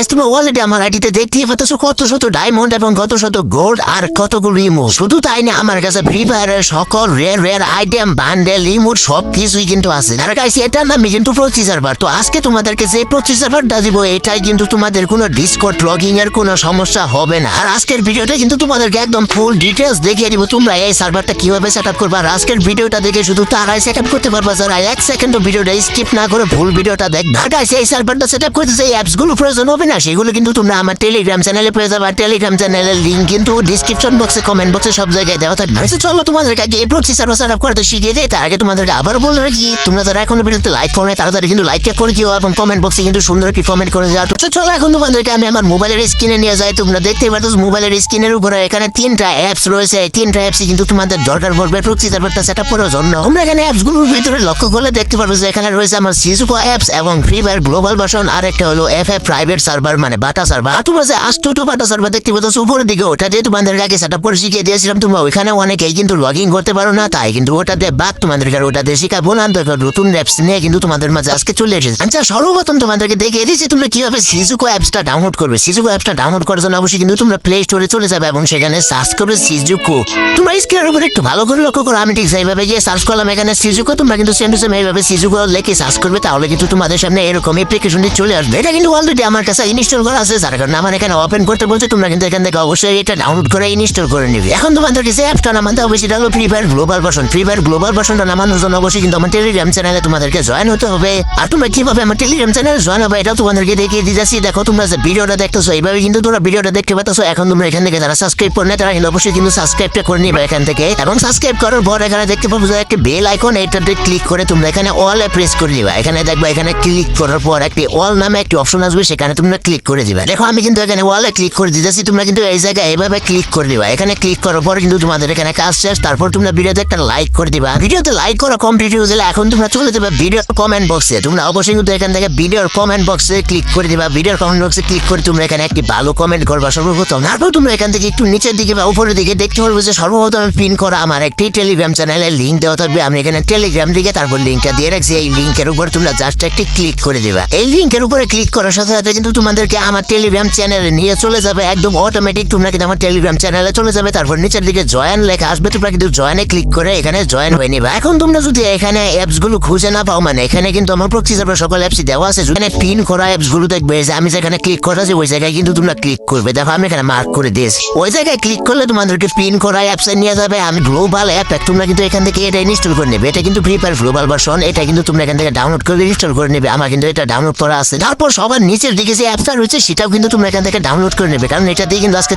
Guys তুমি already আমার আইডিতে দেখতেই পাচ্ছ কত শত ডায়মন্ড এবং কত শত গোল্ড আর কতগুলো ইমোট শুধু তাই না আমার কাছে ফ্রি ফায়ারের সকল rare rare item bundle emote সব কিছুই কিন্তু আছে। আর গাইস এটার নামে কিন্তু প্রতি সার্ভার তো আজকে তোমাদেরকে যে প্রতি সার্ভারটা দিব এটাই কিন্তু তোমাদের কোনো ডিসকর্ড লগিং এর কোনো সমস্যা হবে না। আর আজকের ভিডিওটা কিন্তু তোমাদেরকে একদম ফুল ডিটেলস দেখিয়ে দিব তোমরা এই সার্ভারটা কীভাবে সেট আপ করবে। আর আজকের ভিডিওটা দেখে শুধু তারাই সেট আপ করতে পারবা যারা এক সেকেন্ড ভিডিওটা স্কিপ না করে ফুল ভিডিওটা দেখবে। আর guys, এই সার্ভারটা সেট আপ করতে যে অ্যাপসগুলো প্রয়োজন হবে না সেগুলো কিন্তু তোমরা আমার টেলিগ্রাম চ্যানেলে পেয়ে যাবে। টেলিগ্রাম চ্যানেলের লিঙ্ক কিন্তু ডিসক্রিপশন বক্সে কমেন্ট বক্সে সব জায়গায় দেওয়া থাকবে। আচ্ছা, চলো তোমাদেরকে আগে প্রক্সি সার্ভার সেট আপ করতে শিখিয়ে দেয় তার আগে তোমাদেরকে আবার বলে রাখি তোমরা যারা এখনও ভিডিওতে লাইক করো তাড়াতাড়ি কিন্তু লাইকটা করে দিও এবং কমেন্ট বক্সে কিন্তু সুন্দর একটি কমেন্ট করে যাও। তো চলো এখন তোমাদেরকে আমি আমার মোবাইলের স্ক্রিনে নিয়ে যাই তোমরা দেখতে পাচ্ছ মোবাইলের স্ক্রিনের উপরে এখানে তিনটা অ্যাপস রয়েছে এই তিনটা অ্যাপসই কিন্তু তোমাদের দরকার পড়বে প্রক্সি সার্ভারটা সেট আপ করার জন্য। তোমরা এখানে অ্যাপসগুলোর ভিতরে লক্ষ্য করলে দেখতে পারবে যে এখানে রয়েছে আমার সিজুকো অ্যাপস এবং ফ্রি ফায়ার গ্লোবাল ভার্সন আর একটা হলো এফ প্রাইভেট সার্ভার মানে বাটা সার্ভার তোমরা যে আস্তুটো বাটা সার্ভার দেখতে পাচ্ছ, উপরের দিকে ওটা দিয়ে তোমাদের আগে সেট আপ করে শিখিয়ে দিয়েছিলাম। তোমরা ওইখানে অনেকেই কিন্তু লগ করতে পারো না, তাই কিন্তু ওটা দিয়ে বাদ তোমাদেরকে ওটা দিয়ে শিখাবো না। নতুন অ্যাপস নিয়ে কিন্তু তোমাদের মাঝে আজকে চলে এসেছে। আচ্ছা সর্বপ্রথম তোমাদেরকে দেখিয়ে দিয়েছি তোমরা কীভাবে সিজুকো অ্যাপসটা ডাউনলোড করবে। সিজুকো অ্যাপসটা ডাউনলোড করার জন্য অবশ্যই কিন্তু তোমরা প্লে স্টোরে চলে যাবে এবং সেখানে সার্চ করবে সিজুকো তোমরা স্ক্রিনের উপরে একটু ভালো করে লক্ষ্য করো, আমি ঠিক সেইভাবে গিয়ে সার্চ করলাম এখানে সিজুকো তোমরা কিন্তু সেম টু সেম এইভাবে সিজুকো লেখে সার্চ করবে, তাহলে কিন্তু তোমাদের সামনে এরকম অ্যাপ্লিকেশনটি চলে আসবে। এটা কিন্তু অলরেডি আমার কাছে ইনস্টল করা আছে, যার কারণে আমার এখানে ওপেন করতে বলছে, তোমরা কিন্তু এখান থেকে অবশ্যই এটা ডাউনলোড করে ইনস্টল করে নিবে। এখন তোমাদেরকে যে অ্যাপটা নামাতে হবে, সেটা হলো free fire global version free fire global ভার্সনটা নামানোর জন্য অবশ্যই কিন্তু আমার টেলিগ্রাম চ্যানেলে তোমাদেরকে জয়েন হতে হবে। আর তোমরা কীভাবে আমার টেলিগ্রাম চ্যানেলে জয়েন হবে, এটাও তোমাদেরকে দেখিয়ে দিতেছি দেখো, তোমরা যে ভিডিওটা দেখতেছো, এইভাবে কিন্তু তোমরা ভিডিওটা দেখতে পাচ্ছ এখন তোমরা এখান থেকে যারা সাবস্ক্রাইব করে তারা কিন্তু অবশ্যই কিন্তু সাবস্ক্রাইবটা করে নিবে এখান থেকে। এবং সাবস্ক্রাইব করার পর এখানে দেখতে পাবো যে একটা বেল আইকন এটাতে ক্লিক করে তোমরা এখানে অলে প্রেস করে দিবা এখানে দেখবা, এখানে ক্লিক করার পর একটি অল নামে একটি অপশন আসবে, সেখানে তোমরা ক্লিক করে দিবা। দেখো, আমি কিন্তু এখানে ওয়ালে ক্লিক করে দিতেছি। তোমরা কিন্তু এই জায়গায় এভাবে ক্লিক করে দিবা। এখানে ক্লিক করার পর কিন্তু তোমাদের এখানে কাজ শেষ। তারপর তোমরা ভিডিওতে একটা লাইক করে দিবা। ভিডিওতে লাইক করা কমপ্লিট হয়ে গেলে এখন তোমরা চলে যাবে ভিডিওর কমেন্ট বক্সে তোমরা অবশ্যই কিন্তু এখান থেকে ভিডিওর কমেন্ট বক্সে ক্লিক করে দিবা। ভিডিওর কমেন্ট বক্সে ক্লিক করে তোমরা এখানে একটি ভালো কমেন্ট করবা সর্বপ্রথম। তারপর তোমরা এখান থেকে একটু নিচের দিকে বা উপরের দিকে দেখতে পারবে যে সর্বপ্রথম পিন করা আমার একটি টেলিগ্রাম চ্যানেলের লিঙ্ক দেওয়া থাকবে। আমি এখানে টেলিগ্রাম দিকে তারপর লিঙ্কটা দিয়ে রাখছি। এই লিঙ্কের উপর তোমরা জাস্ট একটি ক্লিক করে দিবা। এই লিঙ্কের উপরে ক্লিক করার সাথে সাথে কিন্তু তোমাদেরকে আমার টেলিগ্রাম চ্যানেলে নিয়ে চলে যাবে। একদম অটোমেটিক তোমরা কিন্তু আমার টেলিগ্রাম চ্যানেলে চলে যাবে। তারপর নিচের দিকে জয়েন লেখা আসবে। তোমরা কিন্তু জয়েনে ক্লিক করে এখানে জয়েন হয়ে নিবা। এখন তোমরা যদি এখানে অ্যাপসগুলো খুঁজে না পাও মানে এখানে কিন্তু আমার প্রক্সি সার্ভার সকল অ্যাপসই দেওয়া আছে। এখানে পিন করা অ্যাপসগুলো দেখবে যে আমি যেখানে ক্লিক করেছি, ওই জায়গায় কিন্তু তোমরা ক্লিক করবে। দেখো, আমি এখানে মার্ক করে দিয়েছি। ওই জায়গায় ক্লিক করলে তোমাদেরকে পিন করা অ্যাপসে নিয়ে যাবে। আমি গ্লোবাল অ্যাপ তোমরা কিন্তু এখান থেকে এটা ইনস্টল করে নেবে। এটা কিন্তু ফ্রি ফায়ার গ্লোবাল ভার্সন এটা কিন্তু তোমরা এখান থেকে ডাউনলোড করে ইনস্টল করে নেবে। আমার কিন্তু এটা ডাউনলোড করা আছে। তারপর সবার নিচের দিকে যে অ্যাপটা রয়েছে, সেটাও কিন্তু তোমরা এখান থেকে ডাউনলোড করে নেবে। কারণ এটা দিয়ে কিন্তু আজকে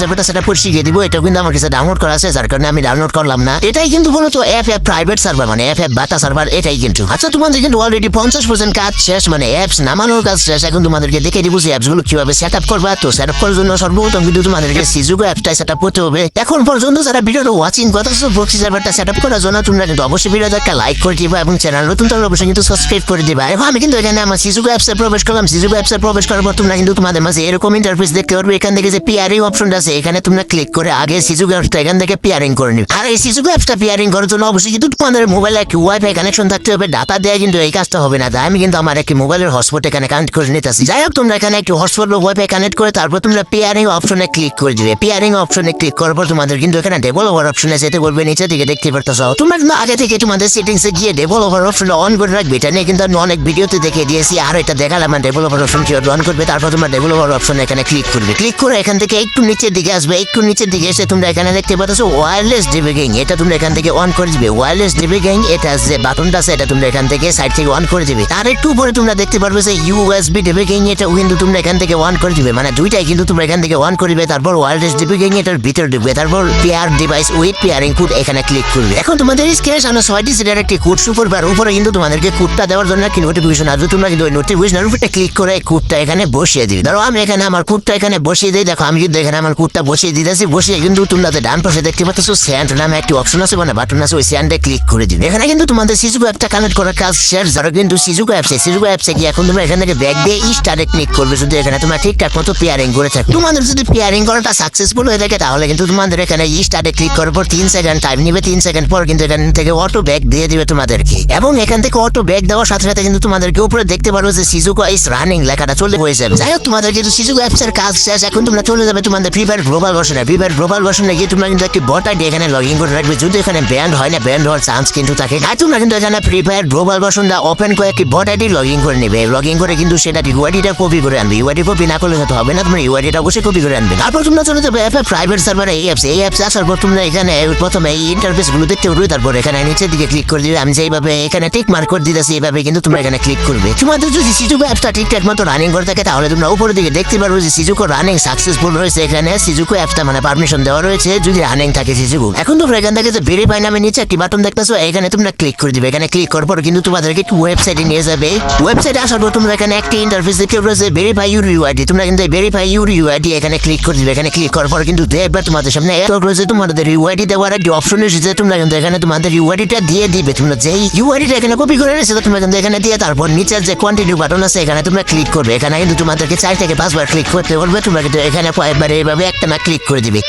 সার্ভারটা সেটা শিখিয়ে কিন্তু আমার কাছে ডাউনলোড করা আছে, যার কারণে আমি ডাউনলোড করলাম না। এটাই কিন্তু এফ এফ প্রাইভেট সার্ভার মানে এফ বাটা সার্ভার এটাই কিন্তু। আচ্ছা তোমাদের কিন্তু অলরেডি পঞ্চাশ পার্সেন্ট কাজ শেষ মানে অ্যাপস নামানোর কাজ শেষ। এখন তোমাদেরকে দেখে দিব যে অ্যাপসগুলো কীভাবে সেট আপ করবা। তো সেট আপ করার জন্য সর্বপ্রথম কিন্তু তোমাদেরকে সিজুগো অ্যাপটাই সেট আপ করতে হবে। এখন পর্যন্ত যারা ভিডিওটা ওয়াচিং প্রক্সি সার্ভারটা সেট আপ করার জন্য তোমরা কিন্তু অবশ্যই ভিডিওতে একটা লাইক করে দিবা এবং চ্যানেল নতুন তাহলে অবশ্যই কিন্তু সাবস্ক্রাইব করে দিবা। এখন আমি কিন্তু এখানে আমার সিজুগো অ্যাপসে প্রবেশ করলাম। সিজুগো অ্যাপসে প্রবেশ করার পর তোমরা কিন্তু তোমাদের মাঝে এরকম ইন্টারফেস দেখতে পারবে। এখান থেকে যে পিয়ারিং অপশনটা আছে, এখানে তোমরা ক্লিক করে আগে সিজুগো অ্যাপসটা এখান থেকে পিয়ারিং করে নিবে আর এই সিজুগো অ্যাপসটা পিয়ারিং করার জন্য অবশ্যই কিন্তু তোমাদের মোবাইলে একটি ওয়াইফাই কানেকশন থাকতে হবে ডাটা দেয় কিন্তু এই কাজটা হবে না। আমি কিন্তু আমার একটি মোবাইলের হটস্পট এখানে কানেক্ট করে নিতেছি। যাই হোক, তোমরা এখানে একটি হটস্পট বা ওয়াইফাই কানেক্ট করে তারপর তোমরা পিয়ারিং অপশনে ক্লিক করে দিবে। পিয়ারিং অপশনে ক্লিক করার পর তোমাদের কিন্তু এখানে ডেভেলপার অপশনে যেতে বলবে নিচে দিকে দেখতে পারতেছো। তোমরা কিন্তু আগে থেকে তোমাদের সেটিংসে গিয়ে ডেভেলপার অপশনে অন করে রাখবে। এটা নিয়ে কিন্তু আমি অনেক ভিডিওতে দেখে দিয়েছি, আর এটা দেখালাম ডেভেলপার অপশন কীভাবে অন করবে, তারপর তোমরা ডেভেলপার অপশন এখানে ক্লিক করবে। ক্লিক করে এখান থেকে একটু নিচের দিকে আসবে, একটু নিচের দিকে এসে তোমরা এখানে দেখতে পাচ্ছ ওয়্যারলেস ডিবিগিং এটা তোমরা এখান থেকে অন করে দিবে। ওয়্যারলেস ডিবিগিং এটা যে বাটনটা আছে, এটা তোমরা এখান থেকে সাইড থেকে অন করে দিবে। আর একটু উপরে তোমরা দেখতে পারবে যে ইউএসবি ডিবিগিং এটা কিন্তু তোমরা এখান থেকে অন করে দিবে। মানে দুইটাই কিন্তু তোমরা এখান থেকে অন করবে তারপর ওয়্যারলেস ডিবিগিং এটার ভিতর ঢুকবে, তারপর pair device with pairing code এখানে ক্লিক করবে। এখন তোমাদের স্ক্রিনে সামনে ছয়টি সিটের একটি কোড সুপার উপরে কিন্তু তোমাদেরকে কোডটা দেওয়ার জন্য একটি নোটিফিকেশন আসবে। তোমরা কিন্তু ওই নোটিফিকেশনের উপরটা ক্লিক করে কোডটা এখানে বসিয়ে দিবে। ধরো আমি এখানে আমার কুটটা এখানে বসিয়ে দিই। দেখো, আমি কিন্তু এখানে আমার কুটটা বসিয়ে দিতেছি। বসিয়ে কিন্তু তোমরা ডান পাশে দেখতে পাচ্ছ স্যান্ড নামে একটি অপশন আছে মানে বাটন আছে, ওই স্যান্ডে ক্লিক করে দিবে। এখানে কিন্তু তোমাদের সিজুকো অ্যাপটা কানেক্ট করার কাজ শেষ। যারা কিন্তু সিজুকো অ্যাপসে সিজুকো অ্যাপসে গিয়ে এখন তোমরা এখান থেকে ব্যাগ দিয়ে স্টারে ক্লিক করবে। যদি এখানে তোমরা ঠিকঠাক মতো পেয়ারিং করে থাকো। তোমাদের যদি পেয়ারিং করাটা সাকসেসফুল হয়ে থাকে, তাহলে কিন্তু তোমাদের এখানে স্টারে ক্লিক করার পর তিন সেকেন্ড টাইম নিবে। তিন সেকেন্ড পর কিন্তু এখান থেকে অটো ব্যাগ দিয়ে দিবে তোমাদেরকে। এবং এখান থেকে অটো ব্যাগ দেওয়ার সাথে সাথে কিন্তু তোমাদেরকে উপরে দেখতে পারো যে সিজুকো ইস রানিং লেখাটা চলে করলে হয়ে যাবে। যাই হোক, তোমাদের কিন্তু সিজু অ্যাপসের কাজ শেষ, এখন তোমরা চলে যাবে তোমাদের ফ্রি ফায়ার গ্লোবাল ভার্সনে ফ্রি ফায়ার গ্লোবাল ভার্সনে গিয়ে তোমরা কিন্তু একটি বট আইডি এখানে লগ ইন করে রাখবে। যদি এখানে ব্যান্ড হয় না ব্যান্ড হওয়ার চান্স কিন্তু থাকে। আর তোমরা কিন্তু এখানে ফ্রি ফায়ার গ্লোবাল ভার্সনটা ওপেন করে একটি বট আইডি লগ ইন করে নেবে। লগ ইন করে কিন্তু সেটা ইউআইডিটা কপি করে আনবে। ইউআইডি কপি না করলে তো হবে না, তোমরা ইউআইডিটা অবশ্যই কপি করে আনবে। তারপর তোমরা চলে যাবে অ্যাপে প্রাইভেট সার্ভার এই অ্যাপস এই অ্যাপস আসার পর তোমরা এখানে প্রথমে এই ইন্টারফেসগুলো দেখতে পারবে। তারপর এখানে নিচের দিকে ক্লিক করে দিবে। আমি যেইভাবে এখানে টিক মার্ক করে দিতেছি এইভাবে কিন্তু তোমরা এখানে ক্লিক করবে। তোমাদের যদি সিজুকো অ্যাপটা ঠিকঠাক মতো রানিং করে থাকে, তাহলে তোমরা উপরের দিকে দেখতে পারবে যে সিজুকো রানিং সাকসেসফুল রয়েছে এখানে। সিজুকো অ্যাপটা মানে পারমিশন দেওয়া রয়েছে, যদি রানিং থাকে সিজুকো। এখন তোমরা এখান থেকে যে ভেরিফাই নামে নিচে একটি বাটন দেখতেছো, এখানে তোমরা ক্লিক করে দিবে। এখানে ক্লিক করার পর কিন্তু তোমাদেরকে একটু ওয়েবসাইটে নিয়ে যাবে। ওয়েবসাইটে আসার পর তোমরা এখানে একটি ইন্টারফেস দেখতে রয়েছে ভেরিফাই ইউর ইউআইডি তোমরা কিন্তু ভেরিফাই ইউর ইউআইডি এখানে ক্লিক করে দিবে। এখানে ক্লিক করার পর কিন্তু দেখবে তোমাদের সামনে রয়েছে তোমাদের ইউআইডি দেওয়ার একটি অপশন এসেছে। তোমরা কিন্তু এখানে তোমাদের ইউআইডিটা দিয়ে দিবে। তোমরা যেই ইউআইডিটা এখানে কপি করে রেখেছো, তোমরা কিন্তু এখানে দিয়ে তারপর নিচের যে কন্টিনিউ বাটন আছে, এখানে তোমরা ক্লিক করবে। এখানে কিন্তু তোমাদেরকে চার থেকে পাঁচবার ক্লিক করতে বলবে। তোমরা কিন্তু এখানে কয়েকবার এইভাবে একটা না ক্লিক করে দিবে।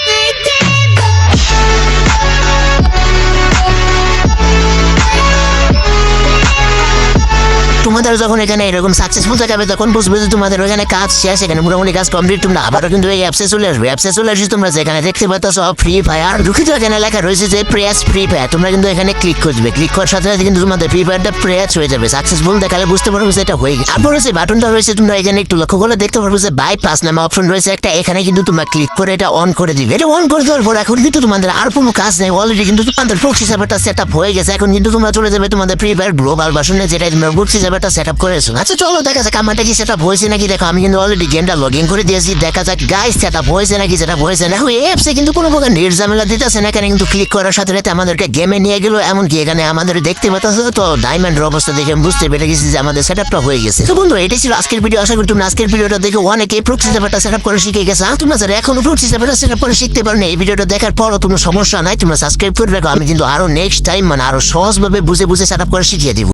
তোমাদের যখন এখানে এরকম সাকসেসফুল দেখাবে, তখন বুঝবে যে তোমাদের ওখানে কাজ শেষ, এখানে মোটামুটি কাজ কমপ্লিট তোমরা আবারও কিন্তু এই অ্যাপসে চলে আসবে। অ্যাপসে চলে আসবে তোমরা যেখানে দেখতে পাচ্ছ ফ্রি ফায়ার দুঃখিত, এখানে লেখা রয়েছে যে প্রেস ফ্রি ফায়ার তোমরা কিন্তু এখানে ক্লিক করবে। ক্লিক করার সাথে সাথে কিন্তু তোমাদের ফ্রি ফায়ারটা প্রেস হয়ে যাবে। সাকসেসফুল দেখালে বুঝতে পারবে যে এটা হয়ে গেছে। তারপর যে বাটনটা রয়েছে, তোমরা এখানে একটু লক্ষ্য করে দেখতে পারবে যে বাইপাস নামে অপশন রয়েছে একটা। এখানে কিন্তু তোমরা ক্লিক করে এটা অন করে দিবে। এটা অন করে দেওয়ার পর এখন কিন্তু তোমাদের আর কোনো কাজ নেই। অলরেডি কিন্তু তোমাদের প্রক্সি সার্ভারটা সেট আপ হয়ে গেছে। এখন কিন্তু তোমরা চলে যাবে তোমাদের ফ্রি ফায়ার গ্লোবাল ভার্সনে যেটা তোমরা প্রক্সি সার্ভারটা সেট আপ করেছ আচ্ছা চলো, দেখা যাক কি সেট আপ হয়েছে নাকি। দেখো, আমি কিন্তু অলরেডি গেমটা লগ ইন করে দিয়েছি। দেখা যাক গাইস সেট আপ হয়েছে নাকি সেটা হয়েছে না। ওই অ্যাপসে কিন্তু কোনো প্রকার দিতেছে না। এখানে কিন্তু ক্লিক করার সাথে সাথে আমাদেরকে গেমে নিয়ে গেলো। এমনকি এখানে আমাদের দেখতে পাচ্ছ তো ডায়মন্ডের অবস্থা দেখে বুঝতে পেরে গেছি যে আমাদের সেট আপটা হয়ে গেছে। তো বন্ধু, এটাই ছিল আজকের ভিডিও আশা করি তুমি আজকের ভিডিওটা দেখে অনেকে প্রক্সি সার্ভারটা সেট আপ করে শিখে গেছে আর তোমরা যারা এখনও প্রক্সি সার্ভারটা সেট আপ করে শিখতে পারো না এই ভিডিওটা দেখার পরও কোনো সমস্যা নাই। তোমরা সাবস্ক্রাইব করে রাখো। আমি কিন্তু আরও নেক্সট টাইম মানে আরও সহজভাবে বুঝে বুঝে সেট আপ করে শিখিয়ে দিব।